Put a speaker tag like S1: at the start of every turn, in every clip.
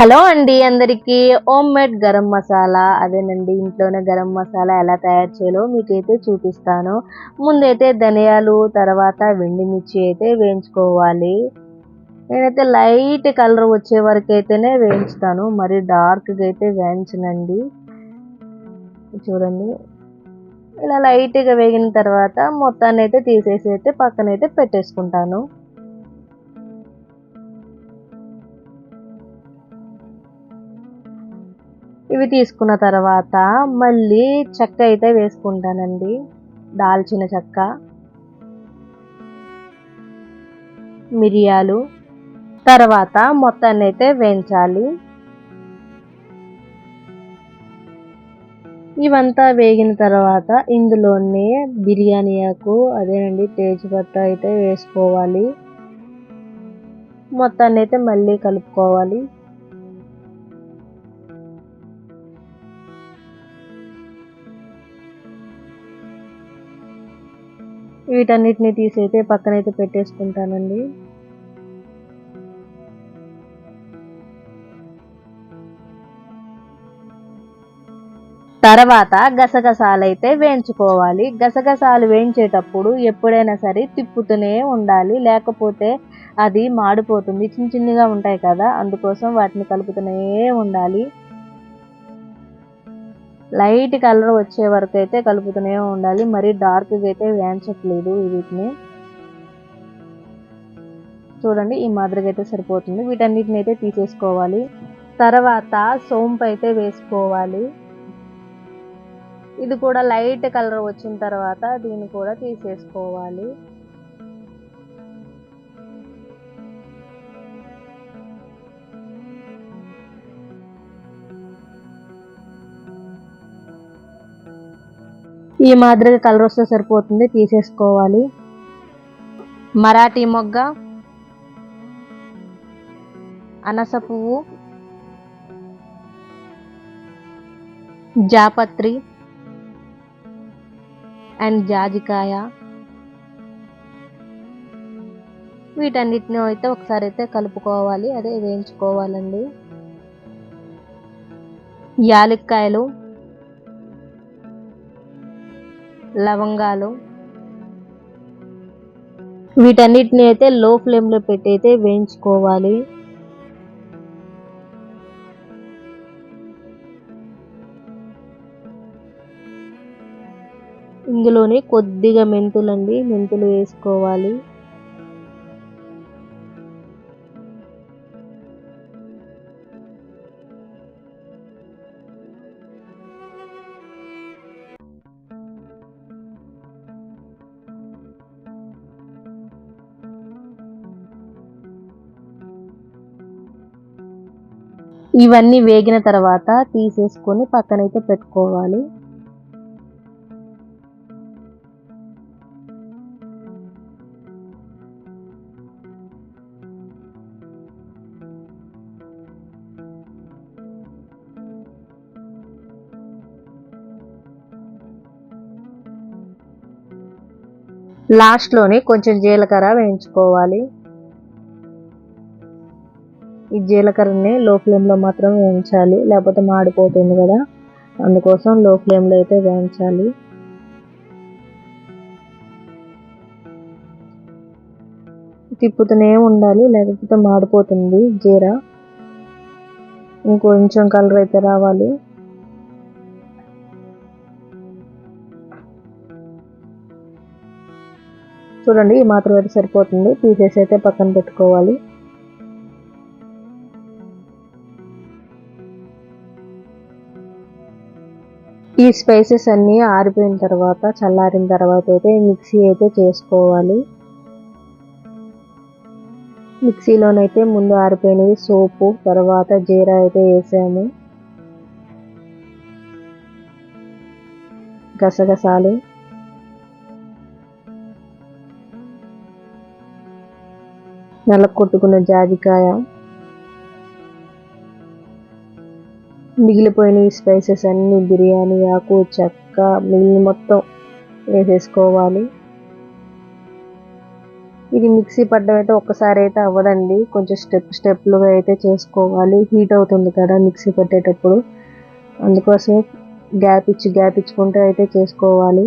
S1: Hello అండి అందరికీ. Home made garam masala. అదేనండి ఇంట్లోనే గరం మసాలా ఎలా తయారు చేయాలో మీకైతే చూపిస్తాను. ముందైతే ధనియాలు తర్వాత వెండి మిర్చి అయితే వేయించుకోవాలి. నేనైతే లైట్ కలర్ వచ్చే వరకు అయితేనే వేయించుతాను. మరి డార్క్గా అయితే వేయించనండి. చూడండి. ఇలా లైట్గా వేగిన తర్వాత మొత్తాన్ని అయితే తీసేసి అయితే పక్కన అయితే పెట్టేసుకుంటాను. ఇవి తీసుకున్న తర్వాత మళ్ళీ చెక్క అయితే వేసుకుంటానండి. దాల్చిన చెక్క మిరియాలు తర్వాత మొత్తాన్ని అయితే వేయించాలి. ఇవంతా వేగిన తర్వాత ఇందులోనే బిర్యానీ ఆకు అదేనండి తేజ్పత్త అయితే వేసుకోవాలి. మొత్తాన్ని అయితే మళ్ళీ కలుపుకోవాలి. వీటన్నిటిని తీసి అయితే పక్కనైతే పెట్టేసుకుంటానండి. తర్వాత గసగసాలు అయితే వేయించుకోవాలి. గసగసాలు వేయించేటప్పుడు ఎప్పుడైనా సరే తిప్పుతూనే ఉండాలి. లేకపోతే అది మాడిపోతుంది. చిన్న చిన్నగా ఉంటాయి కదా అందుకోసం వాటిని కలుపుతూనే ఉండాలి. లైట్ కలర్ వచ్చే వరకు అయితే కలుపుతూనే ఉండాలి. మరి డార్క్గా అయితే వేయించట్లేదు వీటిని. చూడండి ఈ మాదిరిగా అయితే సరిపోతుంది. వీటన్నిటిని అయితే తీసేసుకోవాలి. తర్వాత సోంపు అయితే వేసుకోవాలి. ఇది కూడా లైట్ కలర్ వచ్చిన తర్వాత దీన్ని కూడా తీసేసుకోవాలి. ఈ మాదిరిగా కలర్ వస్తే సరిపోతుంది తీసేసుకోవాలి. మరాఠీ మొగ్గ అనస పువ్వు జాపత్రి అండ్ జాజికాయ. వీటన్నిటిని అయితే ఒకసారి అయితే కలుపుకోవాలి అదే వేయించుకోవాలండి. యాలక్కాయలు లవంగాలు. వీటన్నిటిని అయితే లో ఫ్లేమ్లో పెట్టి అయితే వేయించుకోవాలి. ఇందులోనే కొద్దిగా మెంతులండి మెంతులు వేసుకోవాలి. ఇవన్నీ వేగిన తర్వాత తీసేసుకొని పక్కనైతే పెట్టుకోవాలి. లాస్ట్లోనే కొంచెం జీలకర్ర వేయించుకోవాలి. ఈ జీలకర్రని లో ఫ్లేమ్లో మాత్రం వేయించాలి. లేకపోతే మాడిపోతుంది కదా. అందుకోసం లో ఫ్లేమ్లో అయితే వేయించాలి. తిప్పుతూనే ఉండాలి లేకపోతే మాడిపోతుంది జీర. ఇంకొంచెం కలర్ అయితే రావాలి. చూడండి ఈ మాత్రం అయితే సరిపోతుంది. తీసేసి అయితే పక్కన పెట్టుకోవాలి. ఈ స్పైసెస్ అన్నీ ఆరిపోయిన తర్వాత చల్లారిన తర్వాత అయితే మిక్సీ అయితే చేసుకోవాలి. మిక్సీలోనైతే ముందు ఆరిపోయినవి సోపు తర్వాత జీరా అయితే వేసాము. గసగసాలు. నల్ల కొట్టుకున్న జాజికాయ. మిగిలిపోయిన ఈ స్పైసెస్ అన్ని బిర్యానీ ఆకు చెక్క మిగిలిన మొత్తం వేసేసుకోవాలి. ఇది మిక్సీ పడ్డం అయితే ఒక్కసారి అయితే అవ్వదండి. కొంచెం స్టెప్ స్టెప్లుగా అయితే చేసుకోవాలి. హీట్ అవుతుంది కదా మిక్సీ పట్టేటప్పుడు. అందుకోసం గ్యాప్ ఇచ్చి గ్యాప్ ఇచ్చుకుంటూ అయితే చేసుకోవాలి.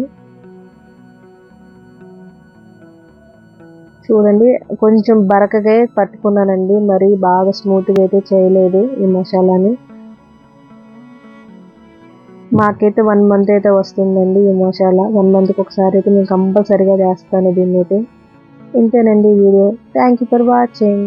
S1: చూడండి కొంచెం బరకగా పట్టుకున్నానండి. మరి బాగా స్మూత్గా అయితే చేయలేదు ఈ మసాలాని. మాకైతే వన్ మంత్ అయితే వస్తుందండి ఈ మసాలా. వన్ మంత్కి ఒకసారి అయితే నేను కంపల్సరీగా చేస్తాను దీన్ని అయితే ఇంతేనండి video. Thank you for watching